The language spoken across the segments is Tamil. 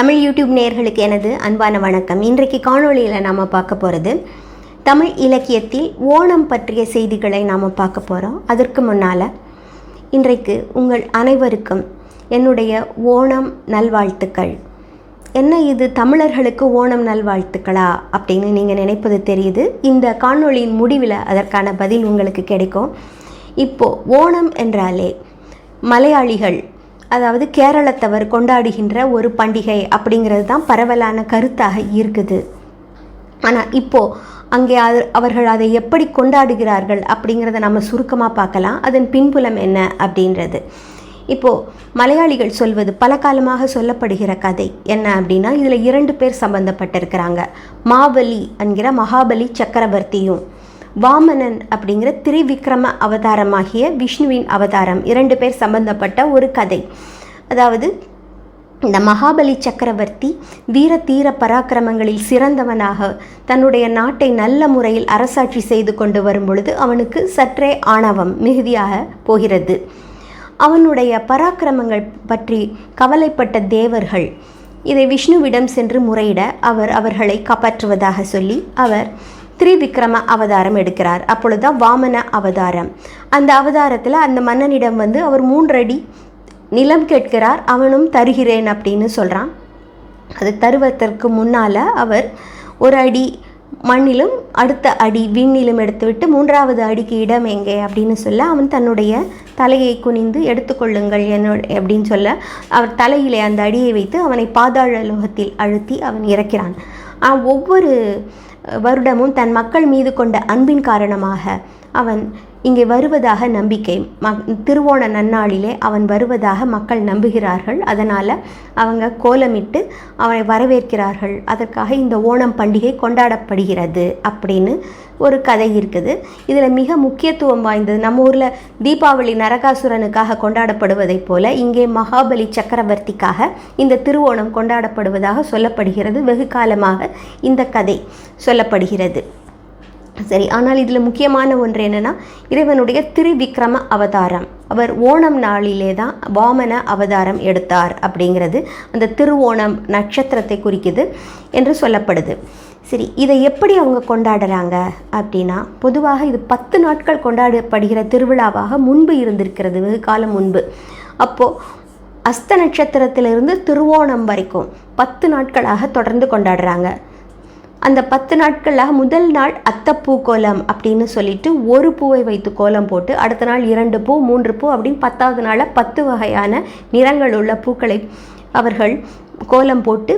தமிழ் யூடியூப் நேயர்களுக்கு எனது அன்பான வணக்கம். இன்றைக்கு காணொளியில் நாம் பார்க்க போகிறது தமிழ் இலக்கியத்தில் ஓணம் பற்றிய செய்திகளை நாம் பார்க்க போகிறோம் அதற்கு முன்னால் இன்றைக்கு உங்கள் அனைவருக்கும் என்னுடைய ஓணம் நல்வாழ்த்துக்கள். என்ன இது? தமிழர்களுக்கு ஓணம் நல்வாழ்த்துக்களா? அப்படின்னு நீங்கள் நினைப்பது தெரியுது. இந்த காணொளியின் முடிவில் அதற்கான பதில் உங்களுக்கு கிடைக்கும். இப்போது ஓணம் என்றாலே மலையாளிகள் அதாவது கேரளத்தவர் கொண்டாடுகின்ற ஒரு பண்டிகை அப்படிங்கிறது தான் பரவலான கருத்தாக இருக்குது. ஆனால் இப்போது அங்கே அது அவர்கள் அதை எப்படி கொண்டாடுகிறார்கள் அப்படிங்கிறத நம்ம சுருக்கமாக பார்க்கலாம். அதன் பின்புலம் என்ன அப்படின்றது. இப்போது மலையாளிகள் சொல்வது பல காலமாக சொல்லப்படுகிற கதை என்ன அப்படின்னா இதில் இரண்டு பேர் சம்பந்தப்பட்டிருக்கிறாங்க. மாபலி என்கிற மகாபலி சக்கரவர்த்தியும் வாமனன் அப்படிங்கிற திரிவிக்ரம அவதாரமாகிய விஷ்ணுவின் அவதாரம். இரண்டு பேர் சம்பந்தப்பட்ட ஒரு கதை. அதாவது இந்த மகாபலி சக்கரவர்த்தி வீர தீர பராக்கிரமங்களில் சிறந்தவனாக தன்னுடைய நாட்டை நல்ல முறையில் அரசாட்சி செய்து கொண்டு வரும் பொழுது அவனுக்கு சற்றே ஆணவம் மிகுதியாக போகிறது. அவனுடைய பராக்கிரமங்கள் பற்றி கவலைப்பட்ட தேவர்கள் இதை விஷ்ணுவிடம் சென்று முறையிட அவர் அவர்களை காப்பாற்றுவதாக சொல்லி அவர் திரிவிக்ரம அவதாரம் எடுக்கிறார். அப்பொழுதுதான் வாமன அவதாரம். அந்த அவதாரத்தில் அந்த மன்னனிடம் வந்து அவர் மூன்றடி நிலம் கேட்கிறார். அவனும் தருகிறேன் அப்படின்னு சொல்கிறான் அது தருவதற்கு முன்னால் அவர் ஒரு அடி மண்ணிலும் அடுத்த அடி விண்ணிலும் எடுத்துவிட்டு மூன்றாவது அடிக்கு இடம் எங்கே அப்படின்னு சொல்ல அவன் தன்னுடைய தலையை குனிந்து எடுத்துக்கொள்ளுங்கள் என்னோட அப்படின்னு சொல்ல அவர் தலையிலே அந்த அடியை வைத்து அவனை பாதாள லோகத்தில் அழுத்தி அவன் இறக்கிறான். ஒவ்வொரு வருடமும் தன் மக்கள் மீது கொண்ட அன்பின் காரணமாக அவன் இங்கே வருவதாக நம்பிக்கை. ம திருவோண நன்னாளிலே அவன் வருவதாக மக்கள் நம்புகிறார்கள். அதனால் அவங்க கோலமிட்டு அவனை வரவேற்கிறார்கள். அதற்காக இந்த ஓணம் பண்டிகை கொண்டாடப்படுகிறது அப்படின்னு ஒரு கதை இருக்குது. இதில் மிக முக்கியத்துவம் வாய்ந்தது. நம்ம ஊரில் தீபாவளி நரகாசுரனுக்காக கொண்டாடப்படுவதைப் போல இங்கே மகாபலி சக்கரவர்த்திக்காக இந்த திருவோணம் கொண்டாடப்படுவதாக சொல்லப்படுகிறது. வெகு காலமாக இந்த கதை சொல்லப்படுகிறது. சரி ஆனால் இதில் முக்கியமான ஒன்று என்னென்னா இறைவனுடைய திரிவிக்ரம அவதாரம். அவர் ஓணம் நாளிலே தான் வாமன அவதாரம் எடுத்தார் அப்படிங்கிறது அந்த திருவோணம் நட்சத்திரத்தை குறிக்குது என்று சொல்லப்படுது. சரி இதை எப்படி அவங்க கொண்டாடுறாங்க அப்படின்னா பொதுவாக இது பத்து நாட்கள் கொண்டாடப்படுகிற திருவிழாவாக முன்பு இருந்திருக்கிறது வெகு காலம் முன்பு. அப்போது அஸ்த நட்சத்திரத்திலிருந்து திருவோணம் வரைக்கும் பத்து நாட்களாக தொடர்ந்து கொண்டாடுறாங்க. அந்த பத்து நாட்களில் முதல் நாள் அத்தப்பூ கோலம் அப்படின்னு சொல்லிட்டு ஒரு பூவை வைத்து கோலம் போட்டு அடுத்த நாள் இரண்டு பூ மூன்று பூ அப்படின்னு பத்தாவது நாளில் பத்து வகையான நிறங்கள் உள்ள பூக்களை அவர்கள் கோலம் போட்டு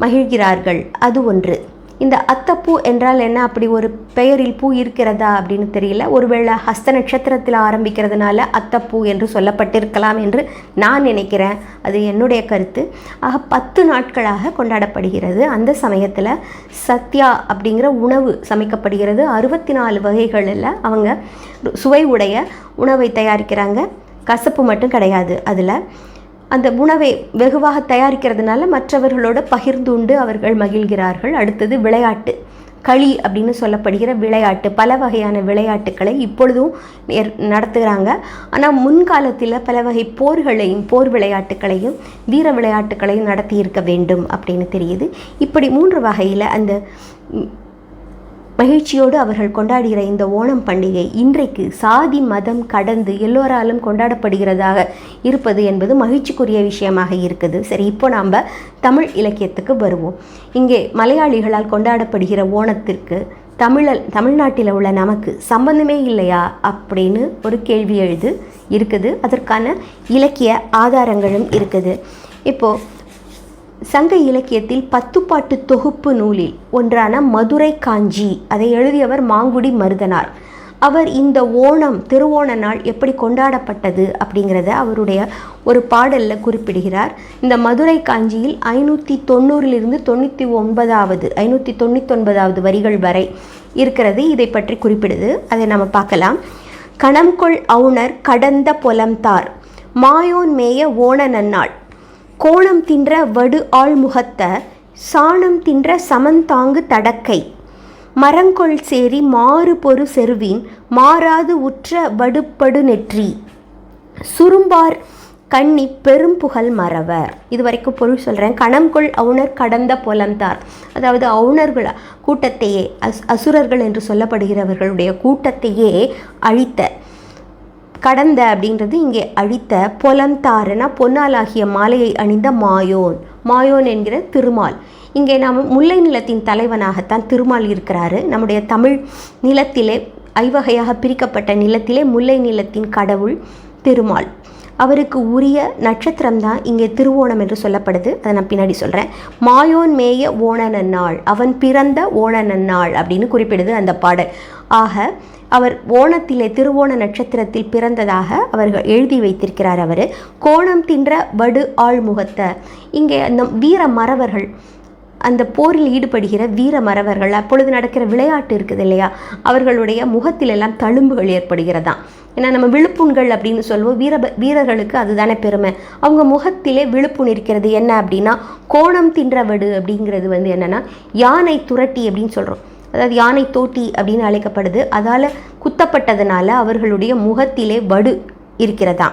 மகிழ்கிறார்கள். அது ஒன்று. இந்த அத்தப்பூ என்றால் என்ன? அப்படி ஒரு பெயரில் பூ இருக்கிறதா அப்படின்னு தெரியல. ஒருவேளை ஹஸ்த நட்சத்திரத்தில் ஆரம்பிக்கிறதுனால அத்தப்பூ என்று சொல்லப்பட்டிருக்கலாம் என்று நான் நினைக்கிறேன். அது என்னுடைய கருத்து. ஆக பத்து நாட்களாக கொண்டாடப்படுகிறது. அந்த சமயத்தில் சத்யா அப்படிங்கிற உணவு சமைக்கப்படுகிறது. அறுபத்தி நாலு வகைகளில் அவங்க சுவை உடைய உணவை தயாரிக்கிறாங்க. கசப்பு மட்டும் கிடையாது. அதில் அந்த உணவை வெகுவாக தயாரிக்கிறதுனால மற்றவர்களோடு பகிர்ந்து உண்டு அவர்கள் மகிழ்கிறார்கள். அடுத்தது விளையாட்டு. களி அப்படின்னு சொல்லப்படுகிற விளையாட்டு. பல வகையான விளையாட்டுக்களை இப்பொழுதும் நடத்துகிறாங்க. ஆனால் முன்காலத்தில் பல வகை போர்களையும் போர் விளையாட்டுகளையும் வீர விளையாட்டுகளையும் நடத்தி இருக்க வேண்டும் அப்படின்னு தெரியுது. இப்படி மூன்று வகையில் அந்த மகிழ்ச்சியோடு அவர்கள் கொண்டாடுகிற இந்த ஓணம் பண்டிகை இன்றைக்கு சாதி மதம் கடந்து எல்லோராலும் கொண்டாடப்படுகிறதாக இருப்பது என்பது மகிழ்ச்சிக்குரிய விஷயமாக இருக்குது. சரி இப்போ நாம் தமிழ் இலக்கியத்துக்கு வருவோம். இங்கே மலையாளிகளால் கொண்டாடப்படுகிற ஓணத்திற்கு தமிழல் தமிழ்நாட்டில் உள்ள நமக்கு சம்பந்தமே இல்லையா அப்படின்னு ஒரு கேள்வி எழுது இருக்குது. அதற்கான இலக்கிய ஆதாரங்களும் இருக்குது. இப்போது சங்க இலக்கியத்தில் பத்துப்பாட்டு தொகுப்பு நூலில் ஒன்றான மதுரை காஞ்சி அதை எழுதியவர் மாங்குடி மருதனார். அவர் இந்த ஓணம் திருவோண நாள் எப்படி கொண்டாடப்பட்டது அப்படிங்கிறத அவருடைய ஒரு பாடலில் குறிப்பிடுகிறார். இந்த மதுரை காஞ்சியில் ஐநூற்றி தொண்ணூறிலிருந்து தொண்ணூற்றி ஒன்பதாவது ஐநூற்றி தொண்ணூத்தொன்பதாவது வரிகள் வரை இருக்கிறது. இதை பற்றி குறிப்பிடுது. அதை நம்ம பார்க்கலாம். கணம்கொள் அவுணர் கடந்த பொலம்தார் மாயோன் மேய ஓண நன்னாள் கோணம் தின்ற வடு ஆழ்முகத்த சாணம் தின்ற சமந்தாங்கு தடக்கை. மரங்கொள் சேரி மாறு பொறு செருவின் மாறாது உற்ற வடுப்படு நெற்றி. சுரும்பார் கண்ணி பெரும்புகழ் மறவர். இது வரைக்கும் பொருள் சொல்கிறேன் கணம்கொள் அவுணர் கடந்த புலந்தார். அதாவது அவுணர்கள் கூட்டத்தையே அஸ் அசுரர்கள் என்று சொல்லப்படுகிறவர்களுடைய கூட்டத்தையே அழித்த கடந்த அப்படின்றது இங்கே அழித்த பொலந்தாரன பொன்னாலாகிய மாலையை அணிந்த மாயோன். மாயோன் என்கிற திருமால். இங்கே நாம் முல்லை நிலத்தின் தலைவனாகத்தான் திருமால் இருக்கிறாரு. நம்முடைய தமிழ் நிலத்திலே ஐவகையாக பிரிக்கப்பட்ட நிலத்திலே முல்லை நிலத்தின் கடவுள் திருமால். அவருக்கு உரிய நட்சத்திரம் தான் இங்கே திருவோணம் என்று சொல்லப்படுது. அதை நான் பின்னாடி சொல்கிறேன் மாயோன் மேய ஓண அவன் பிறந்த ஓண நன்னாள் அப்படின்னு குறிப்பிடுது அந்த பாடல். ஆக அவர் ஓணத்திலே திருவோண நட்சத்திரத்தில் பிறந்ததாக அவர்கள் எழுதி வைத்திருக்கிறார் அவர். கோணம் தின்ற வடு ஆழ்முகத்தை இங்கே அந்த வீர மறவர்கள் அந்த போரில் ஈடுபடுகிற வீர மறவர்கள் அப்பொழுது நடக்கிற விளையாட்டு இருக்குது இல்லையா? அவர்களுடைய முகத்திலெல்லாம் தழும்புகள் ஏற்படுகிறதாம். ஏன்னா நம்ம விழுப்புண்கள் அப்படின்னு சொல்லுவோம். வீர வீரர்களுக்கு அதுதானே பெருமை. அவங்க முகத்திலே விழுப்புண் இருக்கிறது என்ன அப்படின்னா கோணம் தின்றவடு அப்படிங்கிறது வந்து என்னென்னா யானை துரட்டி அப்படின்னு சொல்கிறோம் அதாவது யானை தோட்டி அப்படின்னு அழைக்கப்படுது. அதால் குத்தப்பட்டதுனால அவர்களுடைய முகத்திலே வடு இருக்கிறதா.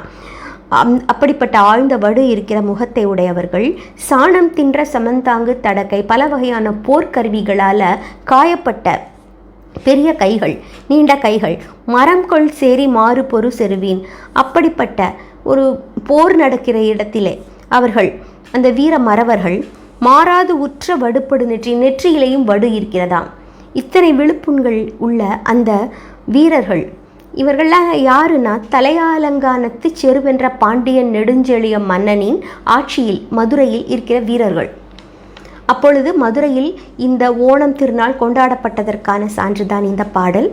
அம் அப்படிப்பட்ட ஆழ்ந்த வடு இருக்கிற முகத்தை உடையவர்கள் சாணம் தின்ற சமந்தாங்கு தடக்கை பல வகையான போர்க்கருவிகளால் காயப்பட்ட பெரிய கைகள் நீண்ட கைகள். மரம் கொள் சேரி மாறு பொறு செருவீன். அப்படிப்பட்ட ஒரு போர் நடக்கிற இடத்திலே அவர்கள் அந்த வீர மறவர்கள் மாறாது உற்ற வடுப்படு நெற்றி நெற்றியிலையும் வடு இருக்கிறதாம். இத்தனை விழுப்புண்கள் உள்ள அந்த வீரர்கள் இவர்கள்லாம் யாருன்னா தலையாலங்கானத்து செருவென்ற பாண்டியன் நெடுஞ்செழிய மன்னனின் ஆட்சியில் மதுரையில் இருக்கிற வீரர்கள். அப்பொழுது மதுரையில் இந்த ஓணம் திருநாள் கொண்டாடப்பட்டதற்கான சான்றுதான் இந்த பாடல்.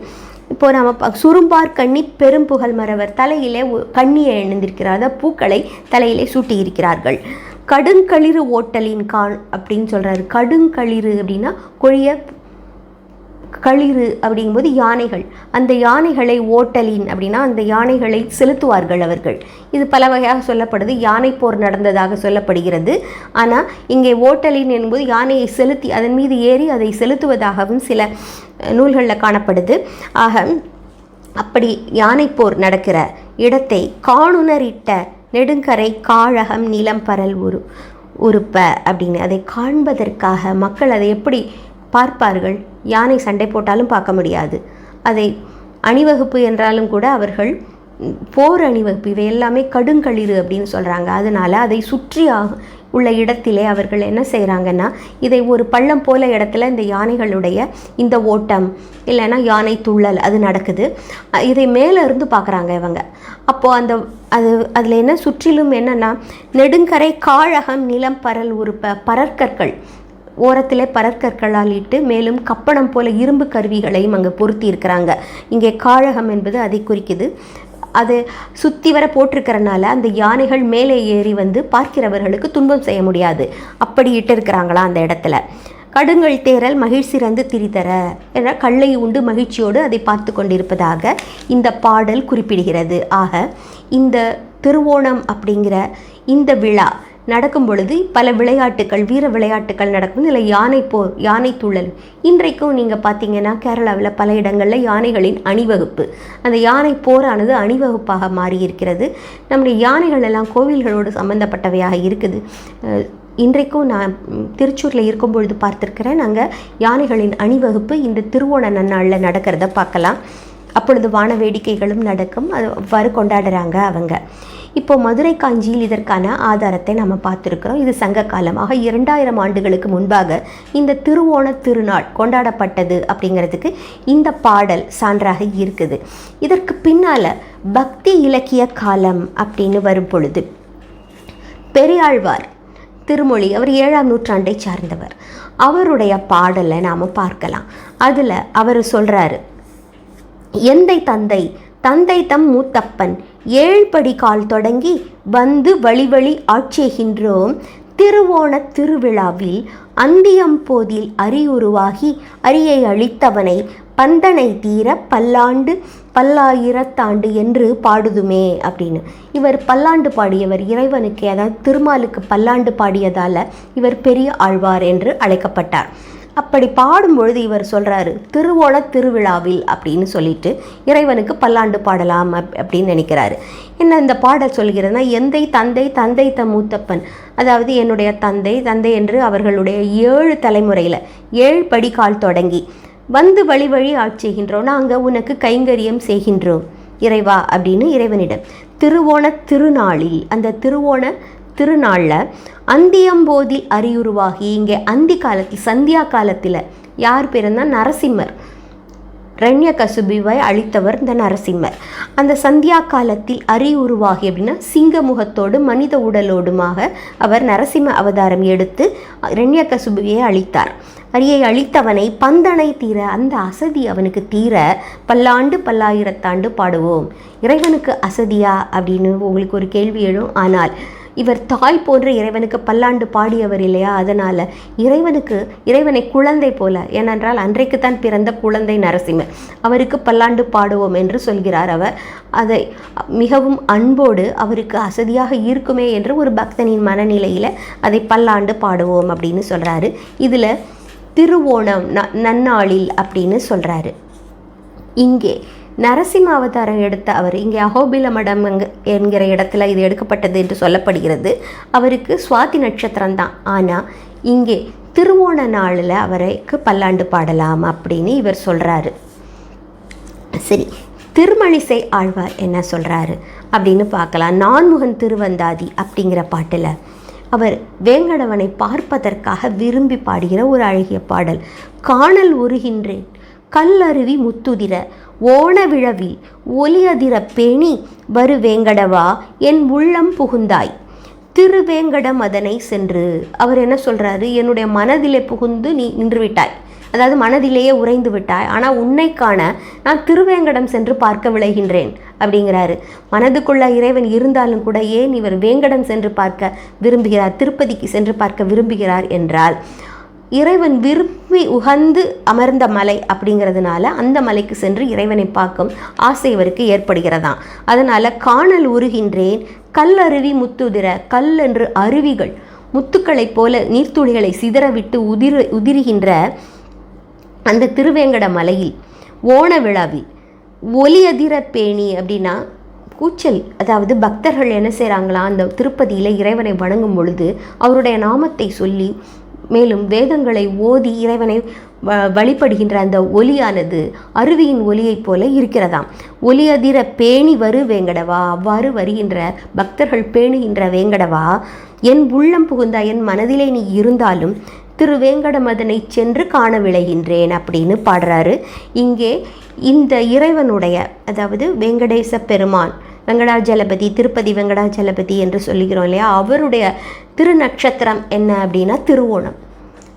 இப்போ நம்ம ப- சுரும்பார் கண்ணி பெரும்புகழ் மறவர் தலையிலே கண்ணியை எழுந்திருக்கிறார். அதாவது பூக்களை தலையிலே சூட்டியிருக்கிறார்கள். கடுங்களிறு ஓட்டலின் கான் அப்படின்னு சொல்கிறாரு கடுங்களிறு அப்படின்னா கொழிய களிறு அப்படிங்கும்போது யானைகள். அந்த யானைகளை ஓட்டலின் அப்படின்னா அந்த யானைகளை செலுத்துவார்கள் அவர்கள். இது பல வகையாக சொல்லப்படுது. யானை போர் நடந்ததாக சொல்லப்படுகிறது. ஆனால் இங்கே ஓட்டலின் என்பது யானையை செலுத்தி அதன் மீது ஏறி அதை செலுத்துவதாகவும் சில நூல்களில் காணப்படுது. ஆக அப்படி யானை போர் நடக்கிற இடத்தை காணுனரிட்ட நெடுங்கரை காழகம் நிலம் பரல் உரு உறுப்ப அப்படின்னு அதை காண்பதற்காக மக்கள் அதை எப்படி பார்ப்பார்கள்? யானை சண்டை போட்டாலும் பார்க்க முடியாது. அதை அணிவகுப்பு என்றாலும் கூட அவர்கள் போர் அணிவகுப்பு இவை எல்லாமே கடுங்களிறு அப்படின்னு சொல்கிறாங்க அதனால் அதை சுற்றி உள்ள இடத்திலே அவர்கள் என்ன செய்கிறாங்கன்னா இதை ஒரு பள்ளம் போல இடத்துல இந்த யானைகளுடைய இந்த ஓட்டம் இல்லைன்னா யானை துள்ளல் அது நடக்குது. இதை மேலே இருந்து பார்க்குறாங்க இவங்க. அப்போது அந்த அது அதில் என்ன சுற்றிலும் என்னென்னா நெடுங்கரை காழகம் நிலம் பரல் உருப்ப பரற்கற்கள். ஓரத்திலே பரற்கற்களால் இட்டு மேலும் கப்பணம் போல இரும்பு கருவிகளையும் அங்கே பொருத்தி இருக்கிறாங்க இங்கே காழகம் என்பது அதை குறிக்குது. அது சுற்றி வர போட்டிருக்கிறனால அந்த யானைகள் மேலே ஏறி வந்து பார்க்கிறவர்களுக்கு துன்பம் செய்ய முடியாது. அப்படி இட்டு இருக்கிறாங்களா அந்த இடத்துல. கடுங்கள் தேரல் மகிழ்ச்சிறந்து திரிதர என கல்லை உண்டு மகிழ்ச்சியோடு அதை பார்த்து கொண்டிருப்பதாக இந்த பாடல் குறிப்பிடுகிறது. ஆக இந்த திருவோணம் அப்படிங்கிற இந்த விழா நடக்கும் பொழுது பல விளையாட்டுகள் வீர விளையாட்டுகள் நடக்கும். இல்லை யானை போர் யானை துள்ளல் இன்றைக்கும் நீங்கள் பார்த்தீங்கன்னா கேரளாவில் பல இடங்களில் யானைகளின் அணிவகுப்பு. அந்த யானை போரானது அணிவகுப்பாக மாறி இருக்கிறது நம்முடைய யானைகள் எல்லாம் கோவில்களோடு சம்பந்தப்பட்டவையாக இருக்குது. இன்றைக்கும் நான் திருச்சூரில் இருக்கும் பொழுது பார்த்துருக்கிறேன். நாங்கள் யானைகளின் அணிவகுப்பு இந்த திருவோண நன்னாளில் நடக்கிறத பார்க்கலாம். அப்பொழுது வான வேடிக்கைகளும் நடக்கும். அது அவ்வாறு கொண்டாடுறாங்க அவங்க. இப்போ மதுரை காஞ்சியில் இதற்கான ஆதாரத்தை நம்ம பார்த்துருக்கிறோம். இது சங்க காலமாக இரண்டாயிரம் ஆண்டுகளுக்கு முன்பாக இந்த திருவோண திருநாள் கொண்டாடப்பட்டது அப்படிங்கிறதுக்கு இந்த பாடல் சான்றாக இருக்குது. இதற்கு பின்னால் பக்தி இலக்கிய காலம் அப்படின்னு வரும் பொழுது பெரியாழ்வார் திருமொழி அவர் ஏழாம் நூற்றாண்டை சார்ந்தவர். அவருடைய பாடலை நாம் பார்க்கலாம். அதில் அவர் சொல்கிறாரு எந்தை தந்தை தந்தை தம் மூத்தப்பன் ஏழ்படி கால் தொடங்கி வந்து வழிவழி ஆட்சேகின்றோம். திருவோணத் திருவிழாவில் அந்தியம்போதில் அரியுருவாகி அரியை அளித்தவனை பந்தனை தீர பல்லாண்டு பல்லாயிரத்தாண்டு என்று பாடுதுமே அப்படின்னு. இவர் பல்லாண்டு பாடியவர் இறைவனுக்கு அதாவது திருமாலுக்கு பல்லாண்டு பாடியதால் இவர் பெரிய ஆழ்வார் என்று அழைக்கப்பட்டார். அப்படி பாடும்பொழுது இவர் சொல்கிறாரு திருவோண திருவிழாவில் அப்படின்னு சொல்லிட்டு இறைவனுக்கு பல்லாண்டு பாடலாம் அப் அப்படின்னு நினைக்கிறாரு. என்ன இந்த பாடல் சொல்கிறதுனா எந்தை தந்தை தந்தை த மூத்தப்பன். அதாவது என்னுடைய தந்தை தந்தை என்று அவர்களுடைய ஏழு தலைமுறையில் ஏழு படிக்கால் தொடங்கி வந்து வழி வழி ஆட்சி செய்கின்றோம் நாங்கள் உனக்கு கைங்கரியம் செய்கின்றோம் இறைவா அப்படின்னு இறைவனிடம் திருவோண திருநாளில் அந்த திருவோண திருநாளில் அந்தியம்போதில் அறியுருவாகி இங்கே அந்தி காலத்தில் சந்தியா காலத்தில் யார் பிறந்தா நரசிம்மர். ரண்ய கசுபிவை அழித்தவர் இந்த நரசிம்மர். அந்த சந்தியா காலத்தில் அரி உருவாகி அப்படின்னா சிங்க முகத்தோடு மனித உடலோடுமாக அவர் நரசிம்ம அவதாரம் எடுத்து ரண்ய கசுபியை அழித்தார். அரியை அழித்தவனை பந்தனை தீர அந்த அசதி அவனுக்கு தீர பல்லாண்டு பல்லாயிரத்தாண்டு பாடுவோம். இறைவனுக்கு அசதியா அப்படின்னு உங்களுக்கு ஒரு கேள்வி எழும். ஆனால் இவர் தாய் போன்ற இறைவனுக்கு பல்லாண்டு பாடியவர் இல்லையா? அதனால் இறைவனுக்கு இறைவனை குழந்தை போல ஏனென்றால் அன்றைக்குத்தான் பிறந்த குழந்தை நரசிம்மர். அவருக்கு பல்லாண்டு பாடுவோம் என்று சொல்கிறார் அவர். அதை மிகவும் அன்போடு அவருக்கு அசதியாக இருக்குமே என்று ஒரு பக்தனின் மனநிலையில் அதை பல்லாண்டு பாடுவோம் அப்படின்னு சொல்கிறாரு இதில் திருவோணம் ந நன்னாளில் அப்படின்னு சொல்கிறாரு இங்கே நரசிம்ம அவதாரம் எடுத்த அவர் இங்கே அகோபில மடம் என்கிற இடத்துல இது எடுக்கப்பட்டது என்று சொல்லப்படுகிறது. அவருக்கு சுவாதி நட்சத்திரம் தான். ஆனால் இங்கே திருவோண நாளில் அவருக்கு பல்லாண்டு பாடலாம் அப்படின்னு இவர் சொல்கிறாரு சரி திருமணிசை ஆழ்வார் என்ன சொல்கிறாரு அப்படின்னு பார்க்கலாம். நான்முகன் திருவந்தாதி அப்படிங்கிற பாட்டில் அவர் வேங்கடவனை பார்ப்பதற்காக விரும்பி பாடுகிற ஒரு அழகிய பாடல். காணல் உருகின்றேன் கல்லருவி முத்துதிர ஓண விழவில் ஒலியதிர பேணி வரு வேங்கடவா என் உள்ளம் புகுந்தாய். திருவேங்கடம் அதனை சென்று அவர் என்ன சொல்கிறாரு என்னுடைய மனதிலே புகுந்து நீ நின்று விட்டாய் அதாவது மனதிலேயே உறைந்து விட்டாய். ஆனால் உன்னை காண நான் திருவேங்கடம் சென்று பார்க்க விளைகின்றேன் அப்படிங்கிறாரு. மனதுக்குள்ள இறைவன் இருந்தாலும் கூட ஏன் இவர் வேங்கடம் சென்று பார்க்க விரும்புகிறார்? திருப்பதிக்கு சென்று பார்க்க விரும்புகிறார்? என்றால் இறைவன் விரும்பி உகந்து அமர்ந்த மலை அப்படிங்கிறதுனால அந்த மலைக்கு சென்று இறைவனை பார்க்கும் ஆசை இவருக்கு ஏற்படுகிறதாம். அதனால் காணல் உருகின்றேன் கல்லருவி முத்துதிர கல் என்று அருவிகள் முத்துக்களைப் போல நீர்த்துளிகளை சிதறவிட்டு உதிர உதிருகின்ற அந்த திருவேங்கட மலையில் ஓண விழாவில் ஒலியதிர பேணி அப்படின்னா கூச்சல் அதாவது பக்தர்கள் என்ன செய்கிறாங்களா அந்த திருப்பதியில் இறைவனை வணங்கும் பொழுது அவருடைய நாமத்தை சொல்லி மேலும் வேதங்களை ஓதி இறைவனை வ வழிபடுகின்ற அந்த ஒலியானது அருவியின் ஒலியைப் போல இருக்கிறதாம். ஒலியதிர பேணி வரு வேங்கடவா அவ்வாறு வருகின்ற பக்தர்கள் பேணுகின்ற வேங்கடவா என் உள்ளம் புகுந்த என் மனதிலே நீ இருந்தாலும் திரு வேங்கடமதனை சென்று காண விளைகின்றேன் அப்படின்னு பாடுறாரு. இங்கே இந்த இறைவனுடைய அதாவது வெங்கடேச பெருமான் வெங்கடாஜலபதி திருப்பதி வெங்கடாஜலபதி என்று சொல்லுகிறோம் இல்லையா? அவருடைய திருநட்சத்திரம் என்ன அப்படின்னா திருவோணம்.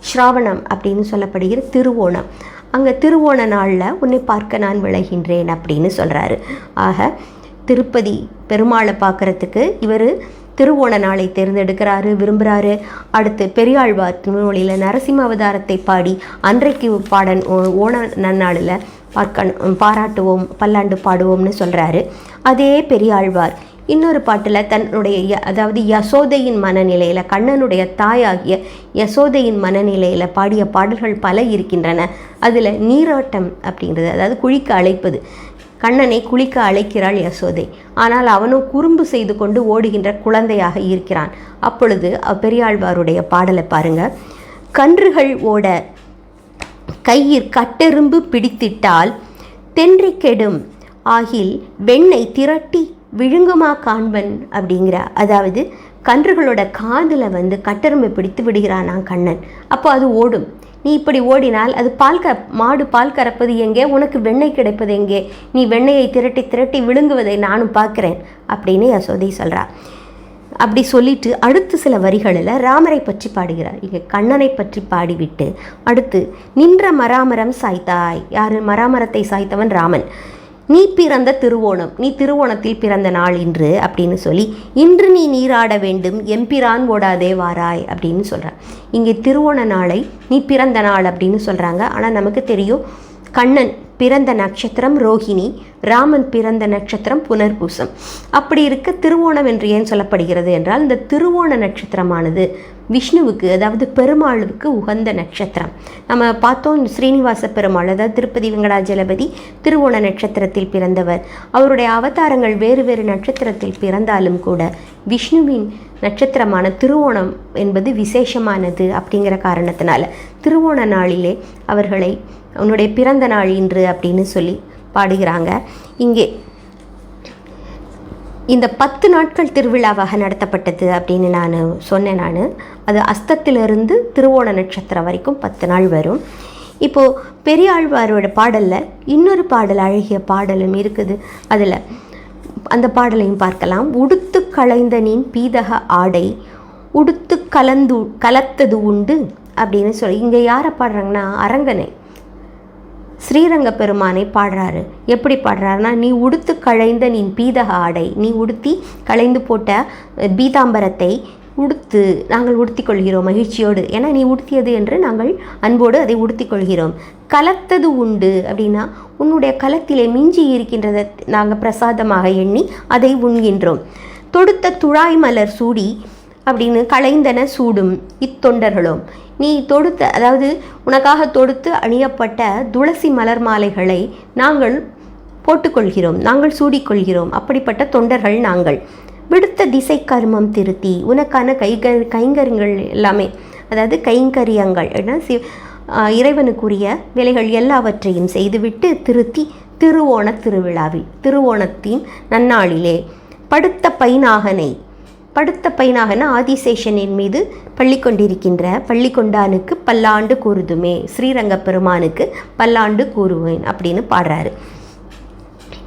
ஸ்ராவணம் அப்படின்னு சொல்லப்படுகிற திருவோணம். அங்கே திருவோண நாளில் உன்னை பார்க்க நான் விளைகின்றேன் அப்படின்னு சொல்கிறாரு ஆக திருப்பதி பெருமாளை பார்க்குறதுக்கு இவர் திருவோண நாளை தேர்ந்தெடுக்கிறாரு விரும்புகிறாரு அடுத்து பெரியாழ்வார் திருமொழியில் நரசிம்ம அவதாரத்தை பாடி அன்றைக்கு பாடன் ஓ- ஓண நன்னாளில் பார்க்கணும் பாராட்டுவோம் பல்லாண்டு பாடுவோம்னு சொல்கிறாரு அதே பெரியாழ்வார். இன்னொரு பாட்டில் தன்னுடைய ய- அதாவது யசோதையின் மனநிலையில் கண்ணனுடைய தாயாகிய யசோதையின் மனநிலையில் பாடிய பாடல்கள் பல இருக்கின்றன. அதில் நீராட்டம் அப்படின்றது அதாவது குழிக்க அழைப்பது. கண்ணனை குளிக்க அழைக்கிறாள் யசோதை. ஆனால் அவனும் குறும்பு செய்து கொண்டு ஓடுகின்ற குழந்தையாக இருக்கிறான். அப்பொழுது பெரியாழ்வாருடைய பாடலை பாருங்க. கன்றுகள் ஓட கையிற் கட்டெரும்பு பிடித்திட்டால் தென்றி கெடும் ஆகில் வெண்ணை திரட்டி விழுங்குமா காண்பன் அப்படிங்கிற அதாவது கன்றுகளோட காதில் வந்து கட்டெரும்பை பிடித்து விடுகிறானாம் கண்ணன். அப்போ அது ஓடும். நீ இப்படி ஓடினால் அது பால் க மாடு பால் கறப்பது எங்கே? உனக்கு வெண்ணெய் கிடைப்பது எங்கே? நீ வெண்ணெயை திரட்டி திரட்டி விழுங்குவதை நானும் பார்க்குறேன் அப்படின்னு யசோதை சொல்றா. அப்படி சொல்லிட்டு அடுத்து சில வரிகளில் ராமரை பற்றி பாடுகிறார். இங்கே கண்ணனை பற்றி பாடிவிட்டு அடுத்து நின்ற மராமரம் சாய்த்தாய். யார்? மராமரத்தை சாய்த்தவன் ராமன். நீ பிறந்த திருவோணம் நீ திருவோணத்தில் பிறந்த நாள் இன்று அப்படின்னு சொல்லி இன்று நீ நீராட வேண்டும் எம்பிரான் ஓடாதே வாராய் அப்படின்னு சொல்கிறார் இங்கே திருவோண நாளை நீ பிறந்த நாள் அப்படின்னு சொல்கிறாங்க ஆனால் நமக்கு தெரியும் கண்ணன் பிறந்த நட்சத்திரம் ரோஹிணி ராமன் பிறந்த நட்சத்திரம் புனர்பூசம். அப்படி இருக்க திருவோணம் என்று ஏன் சொல்லப்படுகிறது என்றால் இந்த திருவோண நட்சத்திரமானது விஷ்ணுவுக்கு அதாவது பெருமாளுக்கு உகந்த நட்சத்திரம். நம்ம பார்த்தோம் ஸ்ரீனிவாச பெருமாள் அதாவது திருப்பதி வெங்கடாஜலபதி திருவோண நட்சத்திரத்தில் பிறந்தவர். அவருடைய அவதாரங்கள் வேறு வேறு நட்சத்திரத்தில் பிறந்தாலும் கூட விஷ்ணுவின் நட்சத்திரமான திருவோணம் என்பது விசேஷமானது அப்படிங்கிற காரணத்தினால திருவோண நாளிலே அவர்களை உன்னுடைய பிறந்த நாள் இன்று அப்படின்னு சொல்லி பாடுகிறாங்க. இங்கே இந்த பத்து நாட்கள் திருவிழாவாக நடத்தப்பட்டது அப்படின்னு நான் சொன்னேன் நான். அது அஸ்தத்திலிருந்து திருவோண நட்சத்திரம் வரைக்கும் பத்து நாள் வரும். இப்போது பெரியாழ்வாரோட பாடலில் இன்னொரு பாடல் அழகிய பாடலும் இருக்குது. அதில் அந்த பாடலையும் பார்க்கலாம். உடுத்து களைந்த நின் பீதக ஆடை உடுத்து கலந்து கலத்தது உண்டு அப்படின்னு சொல்லி இங்கே யாரை பாடுறாங்கன்னா அரங்கனை. ஸ்ரீரங்க பெருமானை பாடுறாரு. எப்படி பாடுறாருன்னா நீ உடுத்து களைந்த நீ பீதக ஆடை நீ உடுத்தி களைந்து போட்ட பீதாம்பரத்தை உடுத்து நாங்கள் உடுத்திக் கொள்கிறோம் மகிழ்ச்சியோடு. ஏன்னா நீ உடுத்தியது என்று நாங்கள் அன்போடு அதை உடுத்திக் கொள்கிறோம். கலத்தது உண்டு. அப்படின்னா உன்னுடைய கலத்திலே மிஞ்சி இருக்கின்றதை நாங்கள் பிரசாதமாக எண்ணி அதை உண்கின்றோம். தொடுத்த துழாய் மலர் சூடி அப்படின்னு களைந்தன சூடும் இத்தொண்டர்களும். நீ தொடுத்த அதாவது உனக்காக தொடுத்து அணியப்பட்ட துளசி மலர் மாலைகளை நாங்கள் போட்டுக்கொள்கிறோம் நாங்கள் சூடிக்கொள்கிறோம். அப்படிப்பட்ட தொண்டர்கள் நாங்கள். விடுத்த திசை கர்மம் திருத்தி உனக்கான கைக கைங்கரியங்கள் எல்லாமே அதாவது கைங்கரியங்கள் சி இறைவனுக்குரிய வேலைகள் எல்லாவற்றையும் செய்துவிட்டு திருத்தி திருவோண திருவிழாவில் திருவோணத்தின் நன்னாளிலே படுத்த பைனாகனை படுத்த பையனாகன ஆதிசேஷனின் மீது பள்ளி கொண்டிருக்கின்ற பள்ளி கொண்டானுக்கு பல்லாண்டு கூறுதுமே ஸ்ரீரங்க பெருமானுக்கு பல்லாண்டு கூறுவேன் அப்படின்னு பாடுறாரு.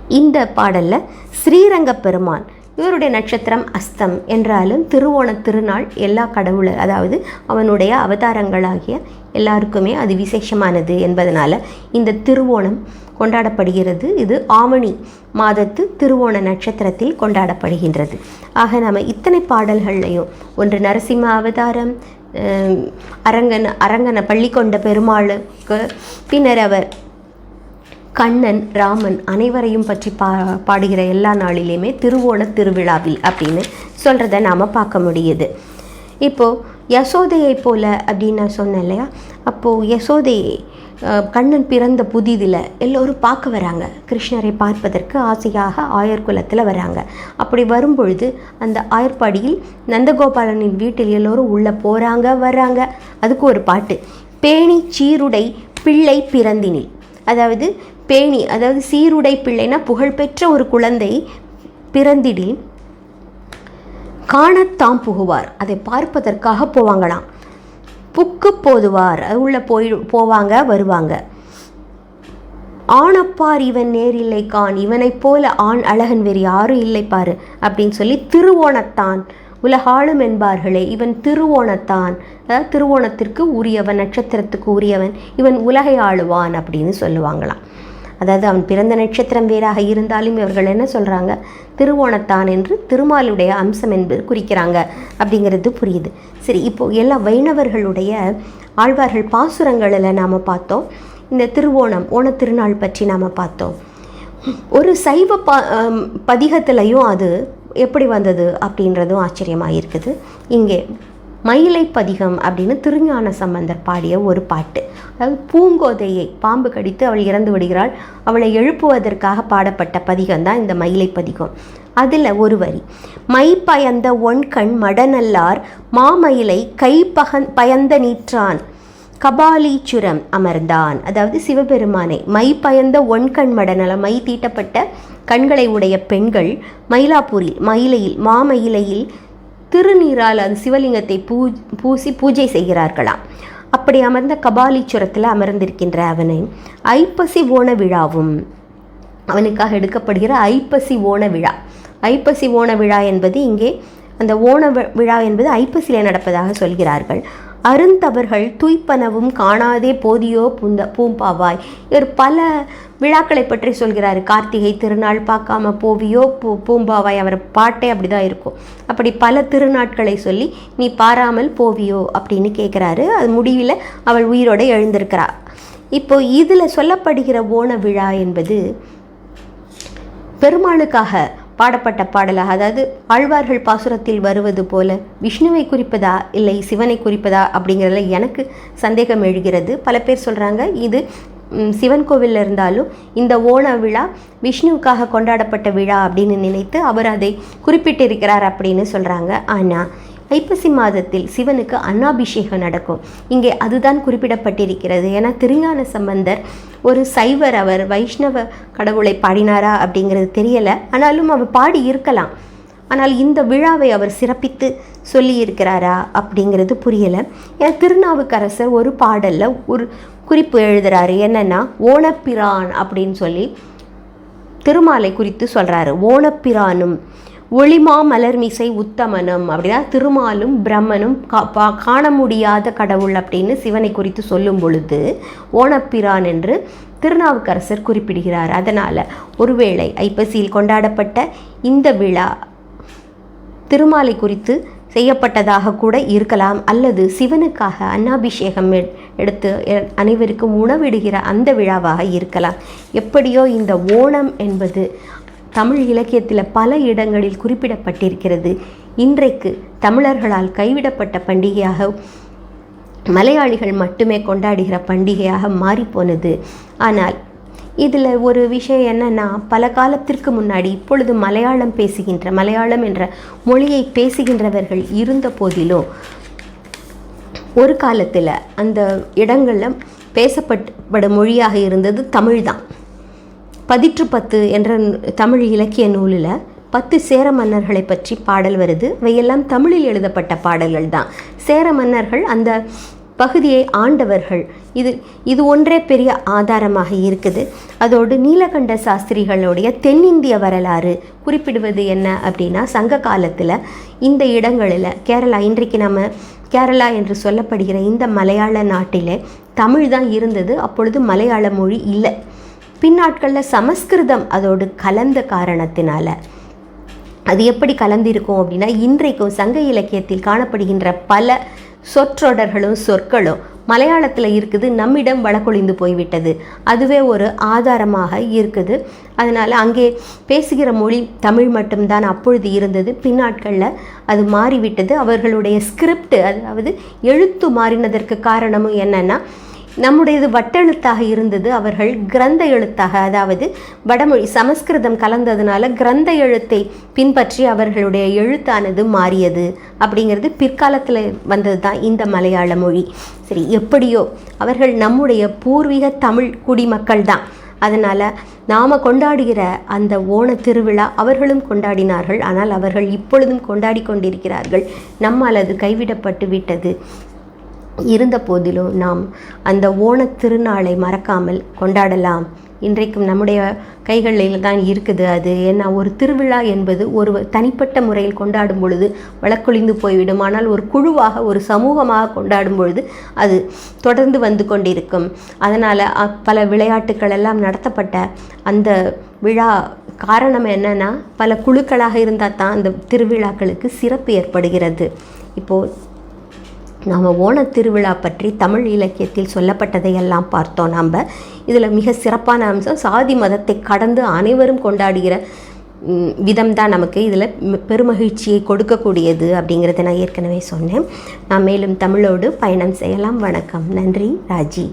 இந்த பாடலில் ஸ்ரீரங்க பெருமான் இவருடைய நட்சத்திரம் அஸ்தம் என்றாலும் திருவோண திருநாள் எல்லா கடவுள் அதாவது அவனுடைய அவதாரங்களாகிய எல்லாருக்குமே அது விசேஷமானது என்பதனால இந்த திருவோணம் கொண்டாடப்படுகிறது. இது ஆவணி மாதத்து திருவோண நட்சத்திரத்தில் கொண்டாடப்படுகின்றது. ஆக நம்ம இத்தனை பாடல்கள்லையும் ஒன்று நரசிம்ம அவதாரம் அரங்கன் அரங்கன பள்ளி கொண்ட பெருமாளுக்கு பின்னர் அவர் கண்ணன் ராமன் அனைவரையும் பற்றி பா பாடுகிற எல்லா நாளிலையுமே திருவோண திருவிழாவில் அப்படின்னு சொல்கிறத நாம் பார்க்க முடியுது. இப்போது யசோதையை போல அப்படின்னு நான் சொன்னேன் இல்லையா? அப்போது யசோதையை கண்ணன் பிறந்த புதிதில் எல்லோரும் பார்க்க வராங்க. கிருஷ்ணரை பார்ப்பதற்கு ஆசையாக ஆயர் குலத்தில் வராங்க. அப்படி வரும்பொழுது அந்த ஆயர்பாடியில் நந்தகோபாலனின் வீட்டில் எல்லோரும் உள்ளே போகிறாங்க வர்றாங்க. அதுக்கு ஒரு பாட்டு. பேணி சீருடை பிள்ளை பிறந்தினில். அதாவது பேணி அதாவது சீருடை பிள்ளைனா புகழ்பெற்ற ஒரு குழந்தை பிறந்திடில். காணத்தாம் புகுவார். அதை பார்ப்பதற்காக போவாங்களாம். புக்கு போதுவார். உள்ளே உள்ள போய் போவாங்க வருவாங்க. ஆணப்பார் இவன் நேரில்லை கான் இவனைப் போல ஆண் அழகன் வேறு யாரும் இல்லை பாரு அப்படின்னு சொல்லி திருவோணத்தான். உலகாளும் என்பார்களே இவன் திருவோணத்தான். அதாவது திருவோணத்திற்கு உரியவன் நட்சத்திரத்துக்கு உரியவன் இவன் உலகை ஆளுவான் அப்படின்னு சொல்லுவாங்களாம். அதாவது அவன் பிறந்த நட்சத்திரம் வேறாக இருந்தாலும் இவர்கள் என்ன சொல்கிறாங்க திருவோணத்தான் என்று திருமாலுடைய அம்சம் என்பது குறிக்கிறாங்க. அப்படிங்கிறது புரியுது. சரி இப்போ எல்லா வைணவர்களுடைய ஆழ்வார்கள் பாசுரங்களில் நாம் பார்த்தோம். இந்த திருவோணம் ஓணத்திருநாள் பற்றி நாம் பார்த்தோம். ஒரு சைவ ப பதிகத்திலையும் அது எப்படி வந்தது அப்படின்றதும் ஆச்சரியமாக இருக்குது இங்கே மயிலை பதிகம் அப்படின்னு திருஞான சம்பந்தர் பாடிய ஒரு பாட்டு. அதாவது பூங்கோதையை பாம்பு கடித்து அவள் இறந்து விடுகிறாள். அவளை எழுப்புவதற்காக பாடப்பட்ட பதிகம் தான் இந்த மயிலை பதிகம் அதில் ஒரு வரி. மை பயந்த ஒன்கண் மடநல்லார் மாமயிலை கை பகன் பயந்த நீற்றான். கபாலீச்சுரம் அமர்ந்தான். அதாவது சிவபெருமானை மை பயந்த ஒன்கண் மடநல மை தீட்டப்பட்ட கண்களை உடைய பெண்கள் மயிலாப்பூரில் மயிலையில் மாமயிலையில் திருநீரால் அந்த சிவலிங்கத்தை பூ பூசி பூஜை செய்கிறார்களாம். அப்படி அமர்ந்த கபாலீச்சுரத்தில் அமர்ந்திருக்கின்ற அவனை ஐப்பசி ஓண விழாவும் அவனுக்காக எடுக்கப்படுகிற ஐப்பசி ஓண விழா. ஐப்பசி ஓண விழா என்பது இங்கே அந்த ஓண விழா என்பது ஐப்பசிலே நடப்பதாக சொல்கிறார்கள். அருந்தவர்கள் துய்ப்பனவும் காணாதே போதியோ புந்த பூம்பாவாய். இவர் பல விழாக்களை பற்றி சொல்கிறார். கார்த்திகை திருநாள் பார்க்காம போவியோ பூ பூம்பாவாய். அவர் பாட்டே அப்படி தான் இருக்கும். அப்படி பல திருநாட்களை சொல்லி நீ பாராமல் போவியோ அப்படின்னு கேட்குறாரு அது முடிவில் அவள் உயிரோடு எழுந்திருக்கிறா. இப்போ இதில் சொல்லப்படுகிற ஓண விழா என்பது பெருமாளுக்காக பாடப்பட்ட பாடலாக அதாவது ஆழ்வார்கள் பாசுரத்தில் வருவது போல விஷ்ணுவை குறிப்பதா இல்லை சிவனை குறிப்பதா அப்படிங்கிறதுல எனக்கு சந்தேகம் எழுகிறது. பல பேர் சொல்கிறாங்க இது சிவன் கோவிலில் இருந்தாலும் இந்த ஓண விழா விஷ்ணுவுக்காக கொண்டாடப்பட்ட விழா அப்படின்னு நினைத்து அவர் அதை குறிப்பிட்டிருக்கிறார் அப்படின்னு சொல்கிறாங்க ஆனால் ஐப்பசி மாதத்தில் சிவனுக்கு அன்னாபிஷேகம் நடக்கும். இங்கே அதுதான் குறிப்பிடப்பட்டிருக்கிறது. ஏன்னா திருஞான சம்பந்தர் ஒரு சைவர் அவர் வைஷ்ணவ கடவுளை பாடினாரா அப்படிங்கிறது தெரியலை. ஆனாலும் அவர் பாடி இருக்கலாம். ஆனால் இந்த விழாவை அவர் சிறப்பித்து சொல்லியிருக்கிறாரா அப்படிங்கிறது புரியலை. ஏன் திருநாவுக்கரசர் ஒரு பாடலில் ஒரு குறிப்பு எழுதுறாரு. என்னன்னா ஓணப்பிரான் அப்படின்னு சொல்லி திருமாலை குறித்து சொல்கிறாரு ஓணப்பிரானும் ஒளிமா மலர்மிசை உத்தமனம் அப்படின்னா திருமாலும் பிரம்மனும் கா பா- காண முடியாத கடவுள் அப்படின்னு சிவனை குறித்து சொல்லும் பொழுது ஓணப்பிரான் என்று திருநாவுக்கரசர் குறிப்பிடுகிறார். அதனால் ஒருவேளை ஐப்பசியில் கொண்டாடப்பட்ட இந்த விழா திருமாலை குறித்து செய்யப்பட்டதாக கூட இருக்கலாம். அல்லது சிவனுக்காக அன்னாபிஷேகம் எடுத்து அனைவருக்கும் உணவிடுகிற அந்த விழாவாக இருக்கலாம். எப்படியோ இந்த ஓணம் என்பது தமிழ் இலக்கியத்தில் பல இடங்களில் குறிப்பிடப்பட்டிருக்கிறது. இன்றைக்கு தமிழர்களால் கைவிடப்பட்ட பண்டிகையாக மலையாளிகள் மட்டுமே கொண்டாடுகிற பண்டிகையாக மாறிப்போனது. ஆனால் இதில் ஒரு விஷயம் என்னன்னா பல காலத்திற்கு முன்னாடி இப்பொழுது மலையாளம் பேசுகின்ற மலையாளம் என்ற மொழியை பேசுகின்றவர்கள் இருந்த போதிலும் ஒரு காலத்தில் அந்த இடங்களில் பேசப்பட்ட மொழியாக இருந்தது தமிழ் தான். பதிற்று பத்து என்ற நூ- தமிழ் இலக்கிய நூலில் பத்து சேர மன்னர்களை பற்றி பாடல் வருது. இவையெல்லாம் தமிழில் எழுதப்பட்ட பாடல்கள் தான். சேர மன்னர்கள் அந்த பகுதியை ஆண்டவர்கள். இது இது ஒன்றே பெரிய ஆதாரமாக இருக்குது. அதோடு நீலகண்ட சாஸ்திரிகளுடைய தென்னிந்திய வரலாறு குறிப்பிடுவது என்ன அப்படின்னா சங்க காலத்தில் இந்த இடங்களில் கேரளா இன்றைக்கு நம்ம கேரளா என்று சொல்லப்படுகிற இந்த மலையாள நாட்டிலே தமிழ் தான் இருந்தது. அப்பொழுது மலையாள மொழி இல்லை. பின்னாட்களில் சமஸ்கிருதம் அதோடு கலந்த காரணத்தினால. அது எப்படி கலந்திருக்கும் அப்படின்னா இன்றைக்கும் சங்க இலக்கியத்தில் காணப்படுகின்ற பல சொற்றொடர்களும் சொற்களும் மலையாளத்தில் இருக்குது நம்மிடம் வழக்கொழிந்து போய்விட்டது. அதுவே ஒரு ஆதாரமாக இருக்குது. அதனால் அங்கே பேசுகிற மொழி தமிழ் மட்டும்தான் அப்பொழுது இருந்தது. பின்னாட்களில் அது மாறிவிட்டது. அவர்களுடைய ஸ்கிரிப்ட் அதாவது எழுத்து மாறினதற்கு காரணமும் என்னென்னா நம்முடையது வட்டெழுத்தாக இருந்தது அவர்கள் கிரந்த எழுத்தாக அதாவது வடமொழி சமஸ்கிருதம் கலந்ததுனால கிரந்த எழுத்தை பின்பற்றி அவர்களுடைய எழுத்தானது மாறியது அப்படிங்கிறது பிற்காலத்தில் வந்தது தான் இந்த மலையாள மொழி. சரி எப்படியோ அவர்கள் நம்முடைய பூர்வீக தமிழ் குடிமக்கள் தான் அதனால் நாம் கொண்டாடுகிற அந்த ஓண திருவிழா அவர்களும் கொண்டாடினார்கள். ஆனால் அவர்கள் இப்பொழுதும் கொண்டாடி கொண்டிருக்கிறார்கள். நம்மால் அது கைவிடப்பட்டு விட்டது. இருந்த போதிலும் நாம் அந்த ஓணத் திருநாளை மறக்காமல் கொண்டாடலாம். இன்றைக்கும் நம்முடைய கைகளில் தான் இருக்குது அது. ஏன்னா ஒரு திருவிழா என்பது ஒரு தனிப்பட்ட முறையில் கொண்டாடும் பொழுது வழக்கொழிந்து போய்விடும். ஆனால் ஒரு குழுவாக ஒரு சமூகமாக கொண்டாடும் பொழுது அது தொடர்ந்து வந்து கொண்டிருக்கும். அதனால் பல விளையாட்டுக்கள் எல்லாம் நடத்தப்பட்ட அந்த விழா காரணம் என்னன்னா பல குழுக்களாக இருந்தால் தான் அந்த திருவிழாக்களுக்கு சிறப்பு ஏற்படுகிறது. இப்போது நாம் ஓணத் திருவிழா பற்றி தமிழ் இலக்கியத்தில் சொல்லப்பட்டதையெல்லாம் பார்த்தோம் நம்ம. இதில் மிக சிறப்பான அம்சம் சாதி மதத்தை கடந்து அனைவரும் கொண்டாடுகிற விதம் தான் நமக்கு இதில் பெருமகிழ்ச்சியை கொடுக்கக்கூடியது அப்படிங்கிறத நான் ஏற்கனவே சொன்னேன். நான் மேலும் தமிழோடு பயணம் செய்யலாம். வணக்கம். நன்றி. ராஜி.